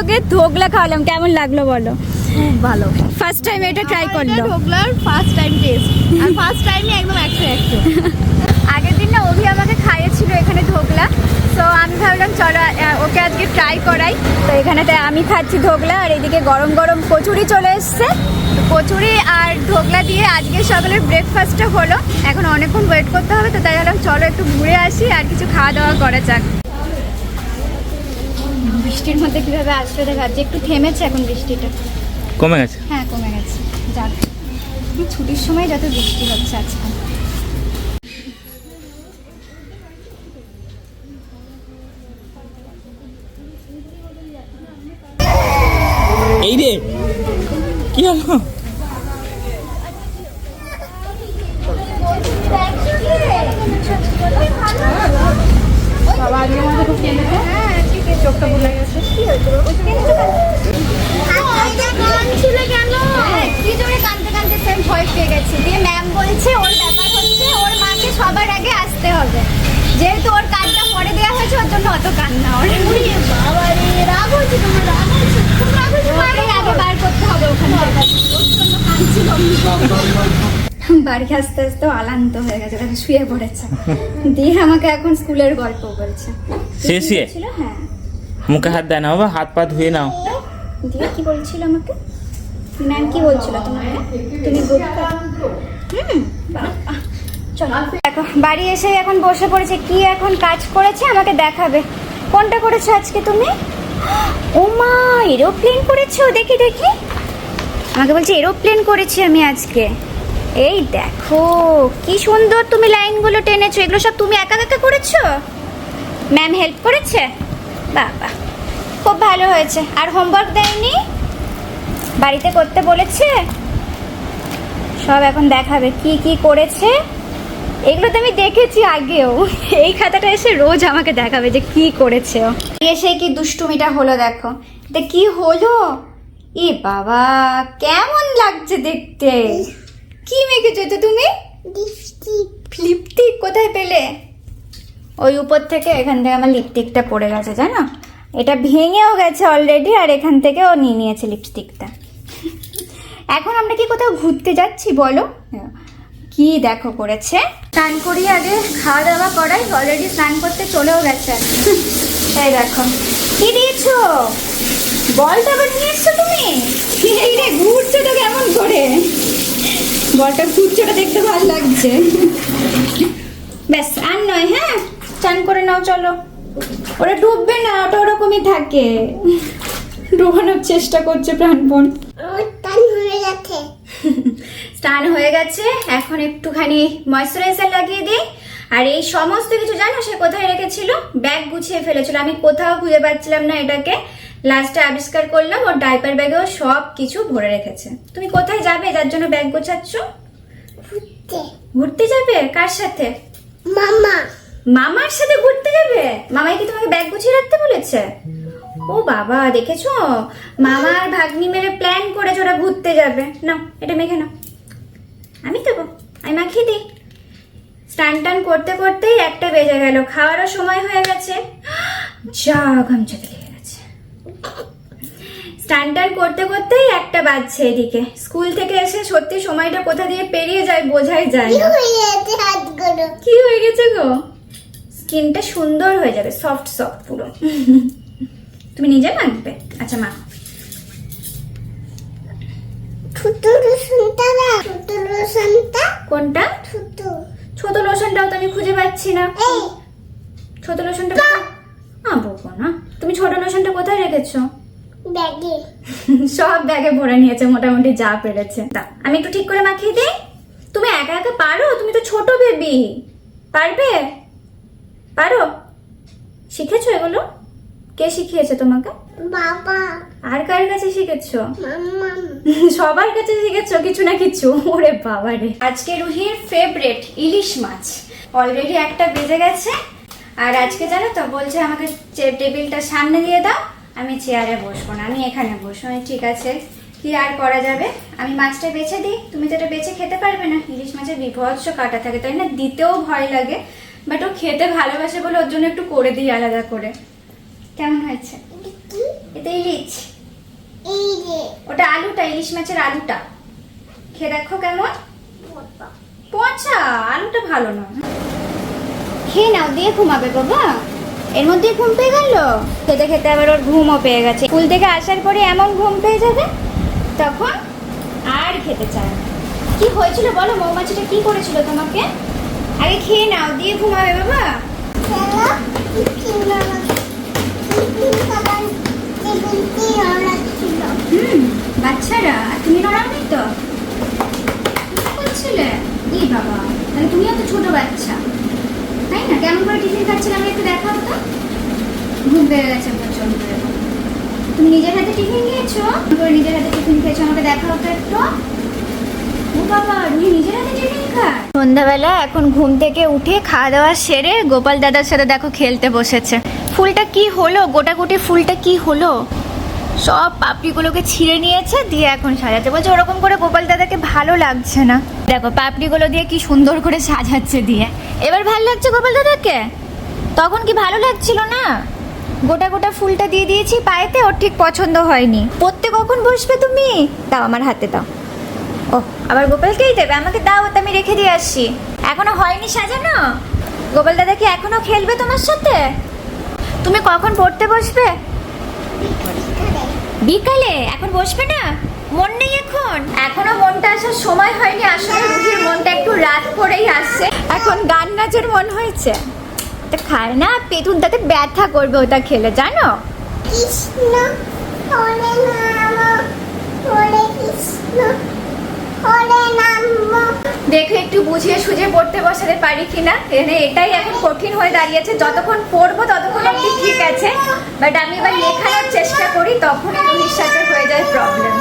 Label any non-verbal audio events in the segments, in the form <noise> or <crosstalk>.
ওকে ধোকলা খাওয়ালাম। কেমন লাগল বলো? খুব ভালো। ফার্স্ট টাইম এটা ট্রাই করল। ঢোকলার ফার্স্ট টাইম টেস্ট আর ফার্স্ট টাইমই একদম একশো একশো। <laughs> আগের দিন না অভি আমাকে খাইয়েছিল এখানে ধোকলা। তো আমি ভাবলাম চলো ওকে আজকে ট্রাই করাই। তো এখানেতে আমি খাচ্ছি ধোকলা আর এদিকে গরম গরম কচুরি চলে এসছে। তো কচুরি আর ধোকলা দিয়ে আজকে সকালের ব্রেকফাস্টটা হলো। এখন অনেকক্ষণ ওয়েট করতে হবে তো তাই ভাবলাম চলো একটু ঘুরে আসি আর কিছু খাওয়া দাওয়া করা যাক। বৃষ্টির মধ্যে কীভাবে আসছে আসবে দেখাচ্ছে একটু থেমেছে এখন বৃষ্টিটা। কমে গেছে? হ্যাঁ কমে গেছে। যাক এই ছুটির সময় যত বৃষ্টি হচ্ছে আজকে। এই রে কি হলো বাবা আজকে আমাদের খুব কেঁদেছে হ্যাঁ ঠিক আছে চোখটা ভুলে গেছে কি হয়েছে হ্যাঁ, কি জোরে কাঁদতে কাঁদতে আমি ভয় পেয়ে গেছি দিয়ে ম্যাম বলছে ওর ব্যাপার হচ্ছে ওর মাকে সবার আসতে হবে। যেহেতু ওর কাজটা পরে দেওয়া হয়েছে ওর জন্য অত কান্না ওর। বাবা রে রাগ তোমার রাগ হচ্ছে খুব রাগ আগে বার করতে হবে ওখান ওর জন্য বাড়ি আসতে আসতে আলান্ত হয়ে গেছে দেখো শুয়ে পড়েছে। দিয়ে আমাকে এখন স্কুলের গল্প বলছে। শুয়ে শুয়ে? হ্যাঁ। মুখে হাত দেয় না বাবা হাত পা ধুয়ে নাও। দিয়ে কি বলছিল আমাকে? ম্যাম কি বলছিল তোমাকে? তুমি হুম বাবা। দেখো, বাড়ি এসে এখন বসে পড়েছে, কি এখন কাজ করেছে আমাকে দেখাবে। কোনটা করেছ আজকে তুমি? ও মা, এরোপ্লেন করেছ? দেখি দেখি। আমাকে বলছে, এরোপ্লেন করেছি আমি আজকে। এই দেখো, কি সুন্দর তুমি লাইনগুলো টেনেছো। এগুলো সব তুমি একা একা করেছ? ম্যাম হেল্প করেছে? বাবা, খুব ভালো হয়েছে। আর হোমওয়ার্ক দেয়নি? বাড়িতে করতে বলেছে? সব এখন দেখাবে, কি কি করেছে? এগুলো তো আমি দেখেছি আগেও। এই খাতাটা এসে রোজ আমাকে দেখাবে যে কি করেছে ও। এসে কি দুষ্টুমিটা হলো দেখো। এটা কি হলো? এ বাবা কেমন লাগছে দেখতে। কি মেখেছো তো তুমি? লিপস্টিক। কোথায় পেলে? ওই উপর থেকে এখান থেকে আমার লিপস্টিকটা পড়ে গেছে জানো? এটা ভেঙেও গেছে অলরেডি আর এখান থেকে ও নিয়ে নিয়েছে লিপস্টিকটা। এখন আমরা কি কোথাও ঘুরতে যাচ্ছি বলো? কি দেখো করেছে। স্নান করি আগে খাওয়া দাওয়া করাই অলরেডি স্নান করতে চলেও গেছে। তাই দেখো। কি দিয়েছ? বলটা আবার নিয়ে এসছো তুমি? এই রে ঘুরছে তো কেমন করে? বলটা ঘুরছে ওটা দেখতে ভালো লাগছে। ব্যাস আর নয় হ্যাঁ? চান করে নাও চলো। ওরা ডুববে না ওটা ওরকমই থাকে। ডুবানোর চেষ্টা করছে প্রাণপণ। স্নান হয়ে গেছে। এখন একটুখানি ময়শ্চারাইজার লাগিয়ে দিই। আর এই সমস্ত কিছু জানো সে কোথায় রেখেছিল? ব্যাগ গুছিয়ে ফেলেছিল। আমি কোথাও খুঁজে পাচ্ছিলাম না এটাকে। লাস্টে আবিষ্কার করলাম ওর ডাইপার ব্যাগেও সব কিছু ভরে রেখেছে। তুমি কোথায় যাবে? যার জন্য ব্যাগ গোছাচ্ছ? ঘুরতে। যাবে? কার সাথে? মামা। মামার সাথে ঘুরতে যাবে? মামাই কি তোমাকে ব্যাগ গুছিয়ে রাখতে বলেছে? ও বাবা দেখেছ? মামার ভাগ্নি মেরে প্ল্যান করেছে ওরা ঘুরতে যাবে। না এটা মেখে নাও। আমি দেবো আমি মাখিয়ে দিই। স্নান টান করতে করতেই একটা বেজে গেল খাওয়ারও সময় হয়ে গেছে। যা গামছাতে লেগে গেছে। স্নান টান করতে করতেই একটা বাজছে এদিকে। স্কুল থেকে এসে সত্যি সময়টা কোথা দিয়ে পেরিয়ে যায় বোঝাই যায় না। কি হয়ে গেছে গো? স্কিনটা সুন্দর হয়ে যাবে সফট সফট পুরো। তুমি নিজে মাখবে? আচ্ছা মা কোনটা? ছোট ছোট লোশনটাও তো আমি খুঁজে পাচ্ছি না। ছোট লোশনটা? আ বকো না। তুমি ছোট লোশনটা কোথায় রেখেছো? ব্যাগে। সব ব্যাগে ভরে নিয়েছে মোটামুটি যা পেরেছে। দাও, আমি একটু ঠিক করে মাখিয়ে দিই? তুমি একা একা পারো? তুমি তো ছোট বেবি পারবে? পারো? শিখেছো এগুলো? কে শিখিয়েছে তোমাকে? বাবা। আর কার কাছে শিখেছো? <laughs> সবার কাছে শিখেছো? কিছু না কিছু? ওরে বাবা রে। আজকে রুহির ফেভারেট ইলিশ মাছ। অলরেডি একটা বেজে গেছে। আর আজকে জানো তো বলছে আমাকে টেবিলটা সামনে দিয়ে দাও। আমি চেয়ারে বসবো না আমি এখানে বসবো। ঠিক আছে কি আর করা যাবে? আমি মাছটা বেছে দিই। তুমি তো এটা বেছে খেতে পারবে না। ইলিশ মাছের বিভৎস কাটা থাকে তাই না? দিতেও ভয় লাগে। বাট ও খেতে ভালোবাসে বলে ওর জন্য একটু করে দিই আলাদা করে। কেমন হয়েছে? এটা ইলিশ ওটা আলুটা, ইলিশ মাছের আলুটা। খেয়ে দেখো কেমন? পচা, আলুটা ভালো না। খেয়ে নাও, দিয়ে ঘুমাবে বাবা। এর মধ্যে ঘুম পেয়ে গেল? খেতে খেতে আবার ওর ঘুমও পেয়ে গেছে। স্কুল থেকে আসার পরে এমন ঘুম পেয়ে যাবে, তখন আর খেতে চায় কি হয়েছিল বলো? মৌমাছিটা কি করেছিল তোমাকে? আগে খেয়ে নাও, দিয়ে ঘুমাবে বাবা চলো টিফিন বাবা টিফিন খাবার টিফিনটি অর্ডার ছিল হুম তুমি নড়াওনি তো? ই বাবা, তাহলে তুমিও তো ছোট বাচ্চা। তাই না? কেমন করে টিফিন আমি একটু দেখাও তো। ঘুম পেয়ে গেছে প্রচণ্ড তুমি নিজের হাতে টিফিন খেয়েছো? করে নিজের হাতে টিফিন খেয়েছো, আমাকে দেখাও তো একটু। সন্ধ্যাবেলা এখন ঘুম থেকে উঠে খাওয়া দাওয়া সেরে গোপাল দাদার সাথে দেখো খেলতে বসেছে। ফুলটা কি হলো? গোটাগুটি ফুলটা কি হলো? সব পাপড়িগুলোকে ছিঁড়ে নিয়েছে, দিয়ে এখন সাজাচ্ছে। বলছে, ওরকম করে গোপাল দাদাকে ভালো লাগছে না। দেখো, পাপড়িগুলো দিয়ে কি সুন্দর করে সাজাচ্ছে দিয়ে। এবার ভালো লাগছে গোপাল দাদাকে? তখন কি ভালো লাগছিল না? গোটা গোটা ফুলটা দিয়ে দিয়েছি পায়েতে, ওর ঠিক পছন্দ হয়নি। পড়তে কখন বসবে তুমি? দাও আমার হাতে, দাও। ও, আবার গোপালকেই দেবে? আমাকে দাও তো আমি রেখে দিয়ে আসছি। এখনও হয়নি সাজানো? গোপাল দাদা কি এখনও খেলবে তোমার সাথে? তুমি কখন পড়তে বসবে? বিকালে? এখন বসবে না? মন নেই এখন? এখনও মনটা আসার সময় হয়নি। আসলে রুহির মনটা একটু রাত করেই আসছে। এখন গান নাচের মন হয়েছে। তা খায় না? পেটুন তাতে ব্যথা করবে ওটা খেলে জানো? কৃষ্ণ। দেখে একটু বুঝিয়ে সুঝে পড়তে বসাতে পারি কিনা? এটাই এখন কঠিন হয়ে দাঁড়িয়েছে। যতক্ষণ পড়ব ততক্ষণ অব্দি ঠিক আছে। বাট আমি এবার লেখানোর চেষ্টা করি তখনই রুহির সাথে হয়ে যায় প্রবলেম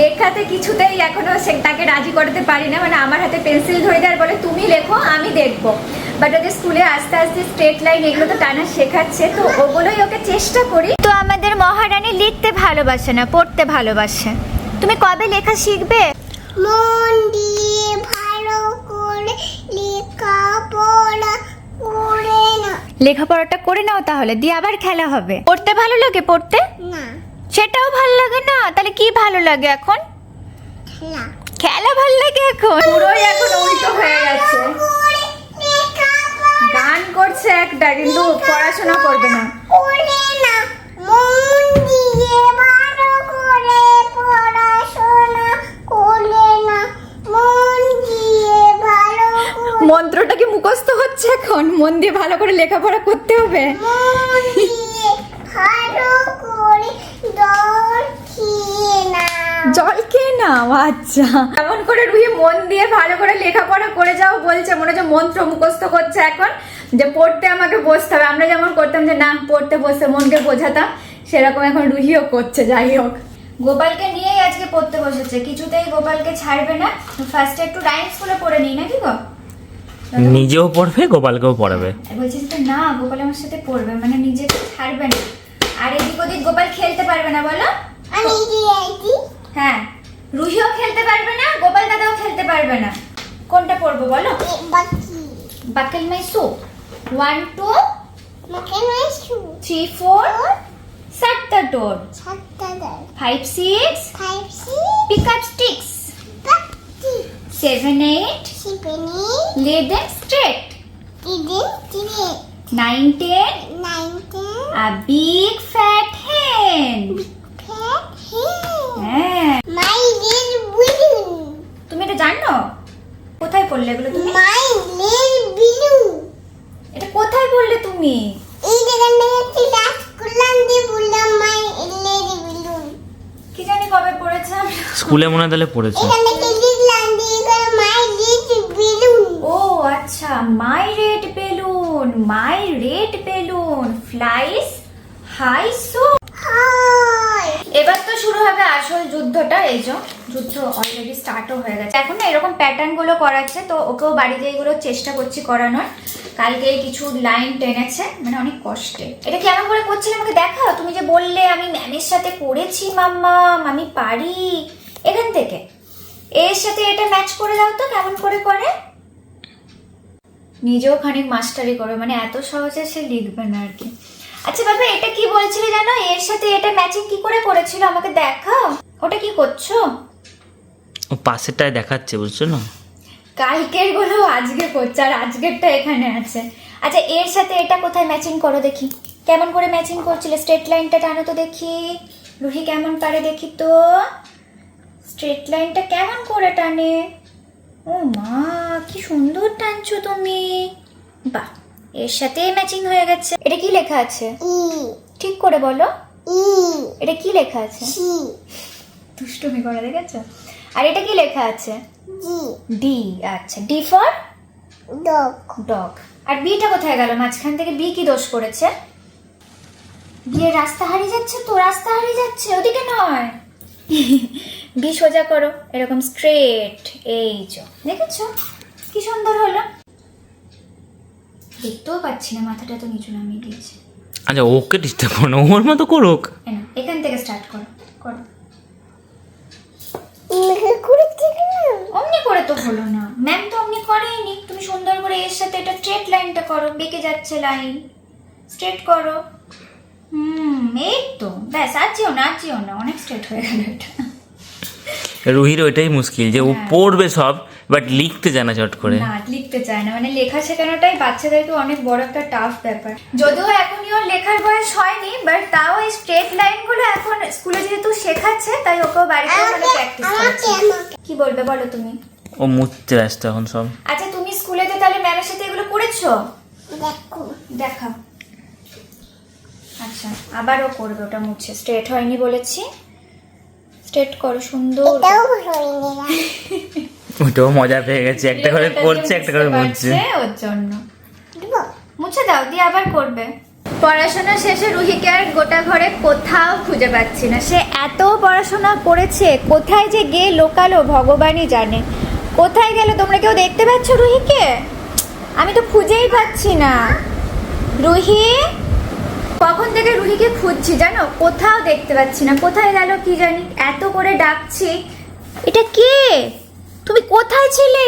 লেখাতে কিছুতেই এখনও সে তাকে রাজি করতে পারি না। মানে আমার হাতে পেন্সিল ধরে দেওয়ার বলে তুমি লেখো আমি দেখব। বাট ওদের স্কুলে আস্তে আস্তে স্ট্রেট লাইন এগুলো তো টানা শেখাচ্ছে। তো ওগুলোই ওকে চেষ্টা করি। তো আমাদের মহারানী লিখতে ভালোবাসে না পড়তে ভালোবাসে। তুমি কবে লেখা শিখবে? মন দিয়ে ভালো করে লেখাপড়া করে না লেখাপড়াটা করে নাও তাহলে দিয়ে আবার খেলা হবে। পড়তে ভালো লাগে পড়তে? না। সেটাও ভালো লাগে না? তাহলে কি ভালো লাগে এখন? খেলা। খেলা ভালো লাগে এখন? পুরোই এখন উল্টো হয়ে গেছে। গান করছে একটা কিন্তু পড়াশোনা করবে না। করে না মন দিয়ে ভালো করে পড়াশোনা করে না মন দিয়ে ভালো করে মন্ত্রটা কি হচ্ছে এখন? মন দিয়ে ভালো করে লেখাপড়া করতে হবে? করে জল খেয়ে আচ্ছা। এমন করে মন দিয়ে ভালো করে লেখাপড়া করে যাও বলছে। মনে হচ্ছে মন্ত্র করছে এখন। যে পড়তে আমাকে বসতে হবে। আমরা যেমন করতাম যে, না, পড়তে বসে মনকে বোঝাতাম। সেরকম এখন রুহিও করছে, যাই হোক। গোপালকে নিয়েই আজকে পড়তে বসেছে। কিছুতেই গোপালকে ছাড়বে না। ফার্স্টে একটু রাইমসগুলো পড়ে নিই, নাকি গো? নিজেও পড়বে গোপালকেও পড়াবে। বলছে যে না গোপাল আমার সাথে পড়বে মানে নিজেকে ছাড়বে না। আর এদিক ওদিক গোপাল খেলতে পারবে না বলো? হ্যাঁ রুহিও খেলতে পারবে না গোপাল দাদাও খেলতে পারবে না। কোনটা পড়ব বলো? বাকেল মাই সু। ওয়ান টু মাকে নাইছু থ্রি ফোর সাতটা টোর ছাত্তা দাও ফাইভ সিক্স ফাইভ সি পিক আপ স্টিক্স পাতি সেভেন এইট সিপেনি লে দেম স্ট্রেট তিদিন তিনে nine ten nineteen a big fat hen fat হে হ্যাঁ। মাই লিল বিলু তুমি এটা জানো? কোথায় পড়লে এগুলো তুমি? মাই লিল বিলু এটা কোথায় পড়লে তুমি? এই জায়গায় মেয়েটি ডাক করলাম দিয়ে বললাম মাই লিল বিলু কি জানি কবে পড়েছে স্কুলে মনে তাহলে পড়েছে এখানে কি লিখলাম দিয়ে করে মাই লিল blue O my red balloon my red balloon flies high সু এবার তো শুরু হবে আসল যুদ্ধটা, এই যে যুদ্ধ অলরেডি স্টার্টও হয়ে গেছে। এখন না এরকম প্যাটার্নগুলো করাচ্ছে, তো ওকেও বাড়িতে এগুলো চেষ্টা করছি করানোর। কালকে কিছু লাইন টেনেছে মানে অনেক কষ্টে। এটা কেমন করে করছিলে আমাকে দেখাও? তুমি যে বললে, আমি ম্যামের সাথে করেছি, মাম্মা, আমি পারি। এখান থেকে। এর সাথে এটা ম্যাচ করে দাও তো, কেমন করে করে? নিজেও খানিক মাস্টারি করবে। মানে এত সহজে সে লিখবে না আর কি। আচ্ছা বাবা এটা কি বলছিলে জানো? এর সাথে এটা ম্যাচিং কি করে করেছিল? আমাকে দেখাও। ওটা কি করছ? ও পাশেরটায় দেখাচ্ছে বুঝছ না? কালকেরগুলো আজকে করছে আর আজকেরটা এখানে আছে। আচ্ছা এর সাথে এটা কোথায় ম্যাচিং করো দেখি। কেমন করে ম্যাচিং করছিলে? স্ট্রেট লাইনটা টানো তো দেখি। রুহি কেমন পারে দেখি তো? স্ট্রেট লাইনটা কেমন করে টানে? ও মা কি সুন্দর টানছো তুমি। বাহ এর সাথে ম্যাচিং হয়ে গেছে। এটা কি লেখা আছে? ই। ঠিক করে বলো। ই। এটা কি লেখা আছে? দুষ্টুমি করে দেখেছ? আর এটা কি লেখা আছে? জি। ডি আচ্ছা। ডি ফর ডগ ডগ আর বিটা কোথায় গেল? মাঝখান থেকে বি কি দোষ করেছে? বিয়ের রাস্তা হারিয়ে যাচ্ছে তো রাস্তা হারিয়ে যাচ্ছে ওদিকে নয়। বি সোজা করো এরকম স্ট্রেট এই যে। দেখেছ? কি সুন্দর হলো? দেখতেও পাচ্ছি না মাথাটা তো নিচু নামিয়ে দিয়েছে। আচ্ছা ওকে ডিস্টার্ব করো না ওর মতো করুক। এখান থেকে স্টার্ট করো করো। অমনি করে তো হলো না। ম্যাম তো অমনি করেইনি। তুমি সুন্দর করে এর সাথে এটা স্ট্রেট লাইনটা করো বেঁকে যাচ্ছে লাইন স্ট্রেট করো। হুম এই তো। ব্যাস আর যেও না আর যেও না অনেক স্ট্রেট হয়ে গেল এটা। রুহির ওইটাই মুশকিল যে ও হ্যাঁ। পড়বে সব বাট লিখতে জানা চট করে। না লিখতে চায় না মানে লেখা শেখানোটাই বাচ্চাদেরকে অনেক বড় একটা টাফ ব্যাপার। যদিও এখন ওর লেখার বয়স হয়নি বাট তাও এই স্ট্রেট লাইনগুলো এখন স্কুলে যেহেতু শেখাচ্ছে তাই ওকেও বাড়িতে মানে প্র্যাকটিস করছে কি বলবে বলো তুমি? ও মুছতে ব্যস্ত এখন সব। আচ্ছা তুমি স্কুলেতে তাহলে ম্যামের সাথে এগুলো করেছ? দেখো। দেখাও। আচ্ছা আবারও করবে ওটা মুছে। স্ট্রেট হয়নি বলেছি। স্ট্রেট করো সুন্দর। <laughs> ওটাও মজা পেয়ে গেছে একটা করে করছে একটা করে। মুছছে। ওর জন্য। মুছে দাও দিয়ে আবার করবে। পড়াশোনা শেষে রুহিকে আর গোটা ঘরে কোথাও খুঁজে পাচ্ছি না। সে এত পড়াশোনা করেছে কোথায় যে গে লোকালো ভগবানই জানে। কোথায় গেল তোমরা কেউ দেখতে পাচ্ছ রুহিকে? আমি তো খুঁজেই পাচ্ছি না। রুহি? কখন থেকে রুহিকে খুঁজছি জানো? কোথাও দেখতে পাচ্ছি না। কোথায় গেল কি জানি? এত করে ডাকছি। এটা কে? তুমি কোথায় ছিলে?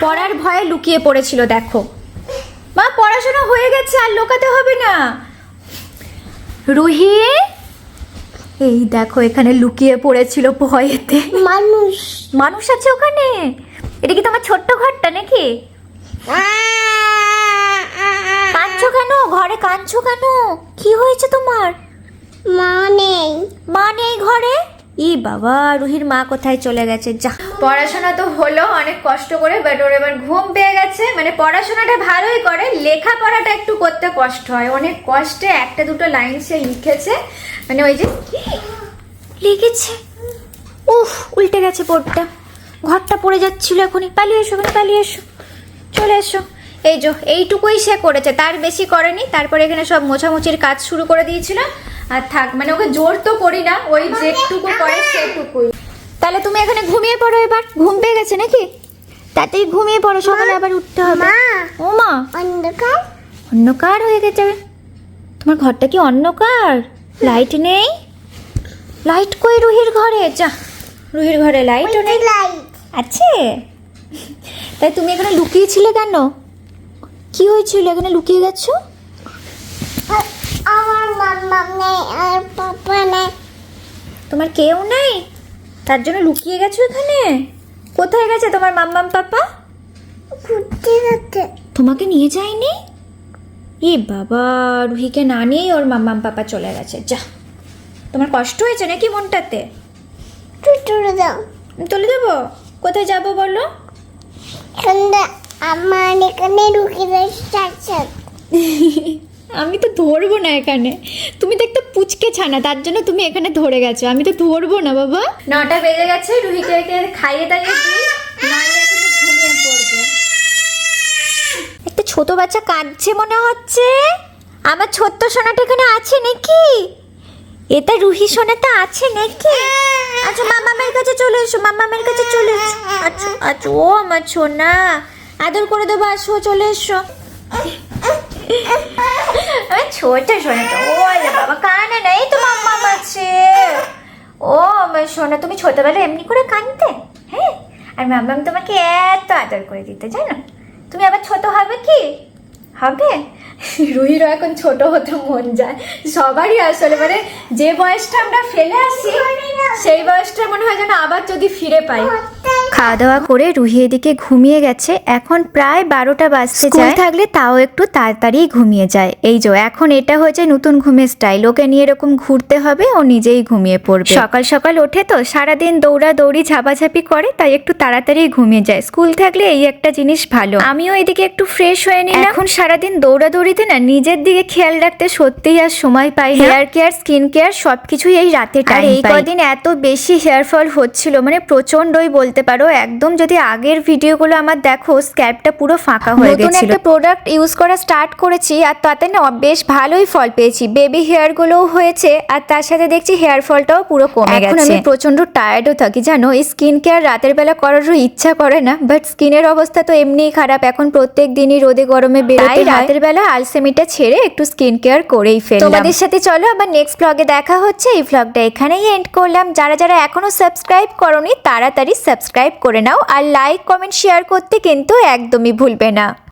পড়ার ভয়ে লুকিয়ে পড়েছিল দেখো। মা পড়াশোনা হয়ে গেছে আর লোকাতে হবে না। রুহি? এই দেখো এখানে লুকিয়ে পড়েছিল ভয়েতে। মানুষ। মানুষ আছে ওখানে? এটা কি তোমার ছোট্ট ঘরটা নাকি? কাঁদছো কেন? ঘরে কাঁদছো কেন? কি হয়েছে তোমার? মা নেই। মা নেই ঘরে? ই বাবা রুহির মা কোথায় চলে গেছে? যা। পড়াশোনা তো হলো অনেক কষ্ট করে বাট ওর এবার ঘুম পেয়ে গেছে। মানে পড়াশোনাটা ভালোই করে লেখাপড়াটা একটু করতে কষ্ট হয়। অনেক কষ্টে একটা দুটো লাইন সে লিখেছে। মানে ওই যে লিখেছে? উফ উল্টে গেছে বোর্ডটা। ঘরটা পড়ে যাচ্ছিল এখনই। পালিয়ে এসো পালিয়ে এসো। চলে এসো। এই যো এইটুকুই সে করেছে। তার বেশি করেনি তারপরে এখানে সব মোছামুছির কাজ শুরু করে দিয়েছিল। আর থাক মানে ওকে জোর তো করি না ওই যেটুকু করে সেটুকুই। তাহলে তুমি এখানে ঘুমিয়ে পড়ো এবার। ঘুম পেয়ে গেছে নাকি? তাতেই ঘুমিয়ে পড়ো সকালে আবার উঠতে হবে। মা ও মা। অন্ধকার? অন্ধকার হয়ে গেছে। তোমার ঘরটা কি অন্ধকার? লাইট নেই? লাইট কই রুহির ঘরে? যা রুহির ঘরে লাইটও নেই। লাইট আছে? তাই তুমি এখানে লুকিয়েছিলে কেন? কি হয়েছিল? এখানে লুকিয়ে গেছো? আমার মাম্মা নেই আর পাপা নেই। তোমার কেউ নেই? তার জন্য লুকিয়ে গেছো এখানে? কোথায় গেছে তোমার মাম্মাম পাপা? ঘুরতে যাচ্ছে তোমাকে নিয়ে যায়নি? এ বাবা রুহিকে না নিয়েই ওর মাম্মাম পাপা চলে গেছে। যা। তোমার কষ্ট হয়েছে নাকি মনটাতে? তুলে দাও। তুলে দেবো? কোথায় যাব বলো? সন্ধ্যা আমার এখানে ঢুকে যাচ্ছে আমি তো ধরবো না এখানে। তুমি তো একটা পুচকে ছানা তার জন্য তুমি এখানে ধরে গেছো। আমি তো ধরবো না বাবা। নটা বেজে গেছে রুহিকে একে খাইয়ে দাইয়ে দিই নাহলে এখন ঘুমিয়ে পড়বে। একটা ছোট বাচ্চা কাঁদছে মনে হচ্ছে। আমার ছোট্ট সোনাটা এখানে আছে নাকি? এটা রুহি সোনাটা আছে নাকি? আচ্ছা মামা মামামের কাছে চলে এসো মামা মামামের কাছে চলে এসো। আচ্ছা আচ্ছা ও আমার সোনা। আদর করে দেবো আসো চলে এসো। ছোট তো ও বাবা, কানে নেই তো মাম্মা আছে ও সোনা তুমি ছোটবেলায় এমনি করে কানতে হ্যাঁ? আর মাম্মাম তোমাকে এত আদর করে দিতে, জানো? তুমি আবার ছোট হবে কি? হবে? রুহিরও এখন ছোট হতে মন যায়। সবারই আসলে মানে যে বয়সটা আমরা ফেলে আসি সেই বয়সটা মনে হয় যেন আবার যদি ফিরে পাই। খাওয়া দাওয়া করে রুহি এদিকে ঘুমিয়ে গেছে। এখন প্রায় বারোটা বাজতে যায়। থাকলে তাও একটু তাড়াতাড়ি ঘুমিয়ে যায়। এই যে এখন এটা হয়েছে নতুন ঘুমের স্টাইল ওকে নিয়ে এরকম ঘুরতে হবে ও নিজেই ঘুমিয়ে পড়বে। সকাল সকাল ওঠে তো সারাদিন দৌড়া দৌড়ি ঝাপাঝাপি করে তাই একটু তাড়াতাড়ি ঘুমিয়ে যায়। স্কুল থাকলে এই একটা জিনিস ভালো। আমিও এদিকে একটু ফ্রেশ হয়ে নিলাম। এখন সারাদিন দৌড়াদৌড়িতে না নিজের দিকে খেয়াল রাখতে সত্যিই আর সময় পাই হেয়ার কেয়ার স্কিন কেয়ার সবকিছুই এই রাতে টাইম এই কদিন এত বেশি হেয়ার ফল হচ্ছিল মানে প্রচন্ডই বলতে পারো। একদম যদি আগের ভিডিওগুলো আমার দেখো স্ক্যাল্পটা পুরো ফাঁকা হয়ে গেছিল নতুন একটা প্রোডাক্ট ইউজ করা স্টার্ট করেছি আর তাতে না বেশ ভালোই ফল পেয়েছি। বেবি হেয়ার গুলোও হয়েছে আর তার সাথে দেখছি হেয়ার ফলটাও পুরো কমে গেছে। এখন আমি প্রচণ্ড টায়ার্ডও থাকি জানো? এই স্কিন কেয়ার রাতের বেলা করারও ইচ্ছা করে না বাট স্কিনের অবস্থা তো এমনিই খারাপ। এখন প্রত্যেক দিনই রোদে গরমে বেরোতে রাতের বেলা আলসেমিটা ছেড়ে একটু স্কিন কেয়ার করেই ফেললাম। তোমাদের সাথে চলো আবার নেক্সট ব্লগে দেখা হচ্ছে। এই ব্লগটা এখানেই এন্ড করলাম। যারা যারা এখনও সাবস্ক্রাইব করনি, তাড়াতাড়ি সাবস্ক্রাইব করে নাও। আর লাইক কমেন্ট শেয়ার করতে কিন্তু একদমই ভুলবে না।